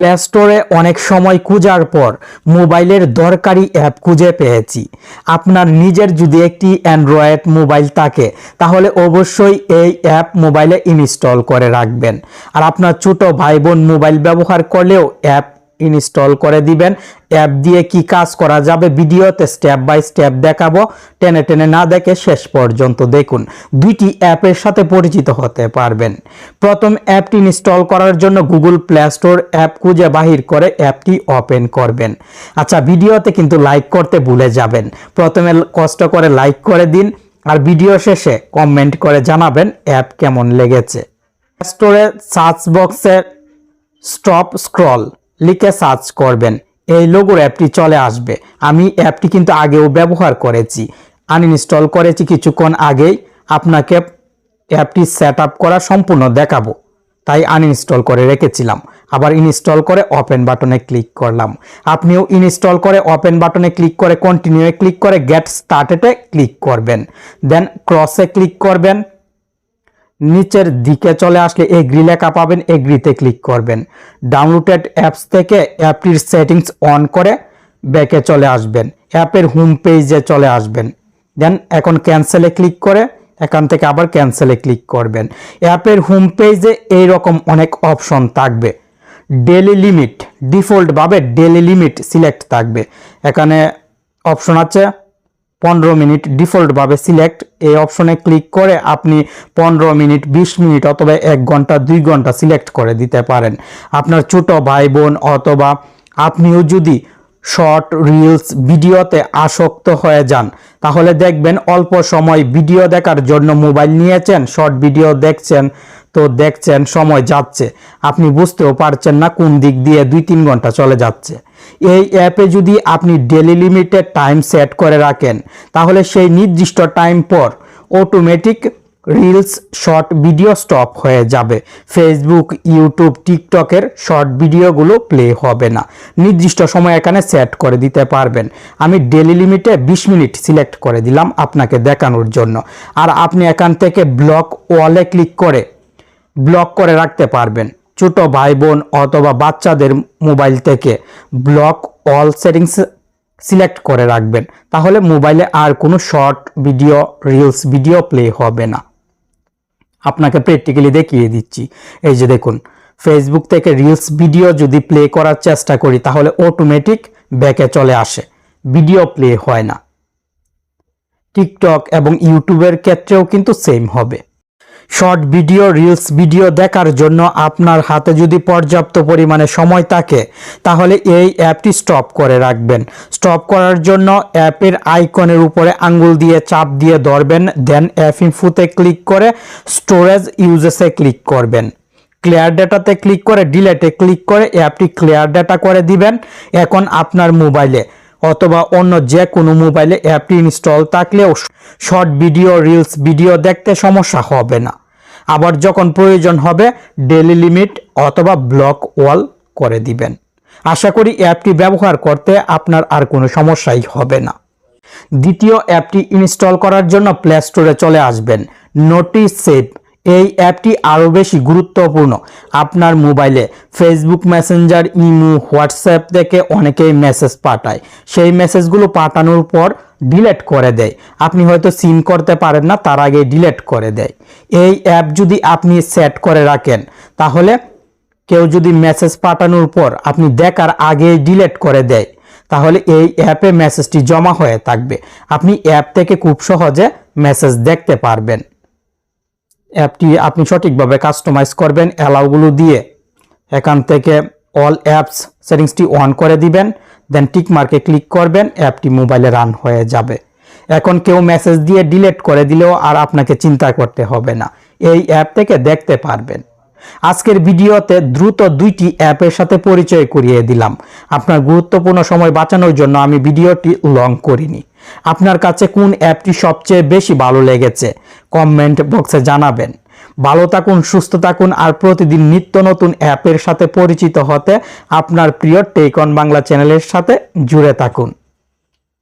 Play স্টোরে অনেক সময় খোঁজার পর মোবাইলের দরকারি অ্যাপ খুঁজে পেয়েছি। আপনার নিজের যদি একটি অ্যান্ড্রয়েড মোবাইল থাকে, তাহলে অবশ্যই এই অ্যাপ মোবাইলে ইনস্টল করে রাখবেন। আর আপনার ছোট ভাই বোন মোবাইল ব্যবহার করলেও অ্যাপ ইনস্টল করে দিবেন। অ্যাপ দিয়ে কি কাজ করা যাবে ভিডিওতে স্টেপ বাই স্টেপ দেখাবো। টেনে টেনে না দেখে শেষ পর্যন্ত দেখুন। দুইটি অ্যাপের সাথে পরিচিত হতে পারবেন। প্রথম অ্যাপটি ইনস্টল করার জন্য গুগল প্লে স্টোর অ্যাপ খুঁজে বাহির করে অ্যাপটি ওপেন করবেন। আচ্ছা ভিডিওতে কিন্তু লাইক করতে ভুলে যাবেন। প্রথমে কষ্ট করে লাইক করে দিন আর ভিডিও শেষে কমেন্ট করে জানাবেন অ্যাপ কেমন লেগেছে। স্টোরে সার্চ বক্সে স্টপ স্ক্রল। লিখে সার্চ করবেন। এই লোগোর অ্যাপটি চলে আসবে। আমি অ্যাপটি কিন্তু আগেও ব্যবহার করেছি। আনইনস্টল করেছি কিছুক্ষণ আগেই। আপনাকে অ্যাপটি সেট আপ করা সম্পূর্ণ দেখাবো। তাই আনইনস্টল করে রেখেছিলাম। আবার ইনস্টল করে ওপেন বাটনে ক্লিক করলাম। আপনিও ইনস্টল করে ওপেন বাটনে ক্লিক করে কন্টিনিউয়ে ক্লিক করে গেট স্টার্টেডে ক্লিক করবেন। দেন ক্রসে ক্লিক করবেন। নিচের দিকে চলে আসলে এগ্রি লেখা পাবেন এগ্রিতে ক্লিক করবেন। ডাউনলোডেড অ্যাপস থেকে অ্যাপটির সেটিংস অন করে ব্যাকে চলে আসবেন। অ্যাপের হোম পেজে চলে আসবেন। দেন এখন ক্যান্সেলে ক্লিক করে এখান থেকে আবার ক্যান্সেলে ক্লিক করবেন। অ্যাপের হোম পেজে এইরকম অনেক অপশন থাকবে। ডেলি লিমিট, ডিফল্টভাবে ডেলি লিমিট সিলেক্ট থাকবে। এখানে অপশন আছে পনেরো মিনিট ডিফল্টভাবে সিলেক্ট। এই অপশনে ক্লিক করে আপনি পনেরো মিনিট, বিশ মিনিট অথবা এক ঘণ্টা, দুই ঘণ্টা সিলেক্ট করে দিতে পারেন। আপনার ছোট ভাই বোন অথবা আপনিও যদি শর্ট রিলস ভিডিওতে আসক্ত হয়ে যান, তাহলে দেখবেন অল্প সময় ভিডিও দেখার জন্য মোবাইল নিয়েছেন, শর্ট ভিডিও দেখছেন, তো দেখছেন, সময় যাচ্ছে। আপনি বুঝতেও পারছেন না কোন দিক দিয়ে দুই তিন ঘণ্টা চলে যাচ্ছে। এই অ্যাপে যদি আপনি ডেলি লিমিটেড টাইম সেট করে রাখেন, তাহলে সেই নির্দিষ্ট টাইম পর automatic reels short video stop হয়ে যাবে। ফেসবুক ইউটিউব টিকটকের শর্ট ভিডিওগুলো প্লে হবে না। নির্দিষ্ট সময় এখানে সেট করে দিতে পারবেন। আমি ডেলি লিমিটে বিশ মিনিট সিলেক্ট করে দিলাম আপনাকে দেখানোর জন্য। আর আপনি এখান থেকে ব্লক ওয়ালে ক্লিক করে ব্লক করে রাখতে পারবেন। ছোট ভাই বোন অথবা বাচ্চাদের মোবাইল থেকে ব্লক অল সেটিংস সিলেক্ট করে রাখবেন। তাহলে মোবাইলে আর কোনো short video, reels video play হবে না। আপনাকে প্র্যাকটিক্যালি দেখিয়ে দিচ্ছি। এই যে দেখুন, ফেসবুক থেকে রিলস ভিডিও যদি প্লে করার চেষ্টা করি, তাহলে অটোমেটিক ব্যাকে চলে আসে। ভিডিও প্লে হয় না। টিকটক এবং ইউটিউবের ক্ষেত্রেও কিন্তু সেম হবে। শর্ট ভিডিও, রিলস ভিডিও দেখার জন্য আপনার হাতে যদি পর্যাপ্ত পরিমাণে সময় থাকে, তাহলে এই অ্যাপটি স্টপ করে রাখবেন। স্টপ করার জন্য অ্যাপের আইকনের উপরে আঙ্গুল দিয়ে চাপ দিয়ে ধরবেন, দেন অ্যাপ ইনফুতে ক্লিক করে স্টোরেজ ইউজেসে ক্লিক করবেন। ক্লিয়ার ডেটাতে ক্লিক করে ডিলেটে ক্লিক করে অ্যাপটি ক্লিয়ার ডেটা করে দিবেন। এখন আপনার মোবাইলে অথবা অন্য যে কোনো মোবাইলে অ্যাপটি ইনস্টল থাকলেও শর্ট ভিডিও, রিলস, ভিডিও দেখতে সমস্যা হবে না। আবার যখন প্রয়োজন হবে ডেলি লিমিট অথবা ব্লক ওয়াল করে দিবেন। আশা করি অ্যাপটি ব্যবহার করতে আপনার আর কোনো সমস্যাই হবে না। দ্বিতীয় অ্যাপটি ইনস্টল করার জন্য প্লে স্টোরে চলে আসবেন। Notice save. এই অ্যাপটি আরও বেশি গুরুত্বপূর্ণ। আপনার মোবাইলে ফেসবুক মেসেঞ্জার ইমো হোয়াটসঅ্যাপ থেকে অনেকেই মেসেজ পাঠায়। সেই মেসেজগুলো পাঠানোর পর ডিলেট করে দেয়। আপনি হয়তো সিন করতে পারেন না, তার আগে ডিলেট করে দেয়। এই অ্যাপ যদি আপনি সেট করে রাখেন, তাহলে কেউ যদি মেসেজ পাঠানোর পর আপনি দেখার আগে ডিলেট করে দেয়, তাহলে এই অ্যাপে মেসেজটি জমা হয়ে থাকবে। আপনি অ্যাপ থেকে খুব সহজে মেসেজ দেখতে পারবেন। অ্যাপটি আপনি সঠিকভাবে কাস্টমাইজ করবেন, অ্যালাউগুলো দিয়ে। এখান থেকে অল অ্যাপস সেটিংসটি অন করে দিবেন দেন টিক মার্কে ক্লিক করবেন, অ্যাপটি মোবাইলে রান হয়ে যাবে। এখন কেউ মেসেজ দিয়ে ডিলিট করে দিলেও আর আপনাকে চিন্তা করতে হবে না, এই অ্যাপ থেকে দেখতে পারবেন। আজকের ভিডিওতে দ্রুত দুইটি অ্যাপের সাথে পরিচয় করিয়ে দিলাম। আপনার গুরুত্বপূর্ণ সময় বাঁচানোর জন্য আমি ভিডিওটি লং করিনি। আপনার কাছে কোন অ্যাপটি সবচেয়ে বেশি ভালো লেগেছে? কমেন্ট বক্সে জানাবেন। ভালো থাকুন, সুস্থ থাকুন আর প্রতিদিন নিত্য নতুন অ্যাপের সাথে পরিচিত হতে আপনার প্রিয় টেকন বাংলা চ্যানেলের সাথে জুড়ে থাকুন।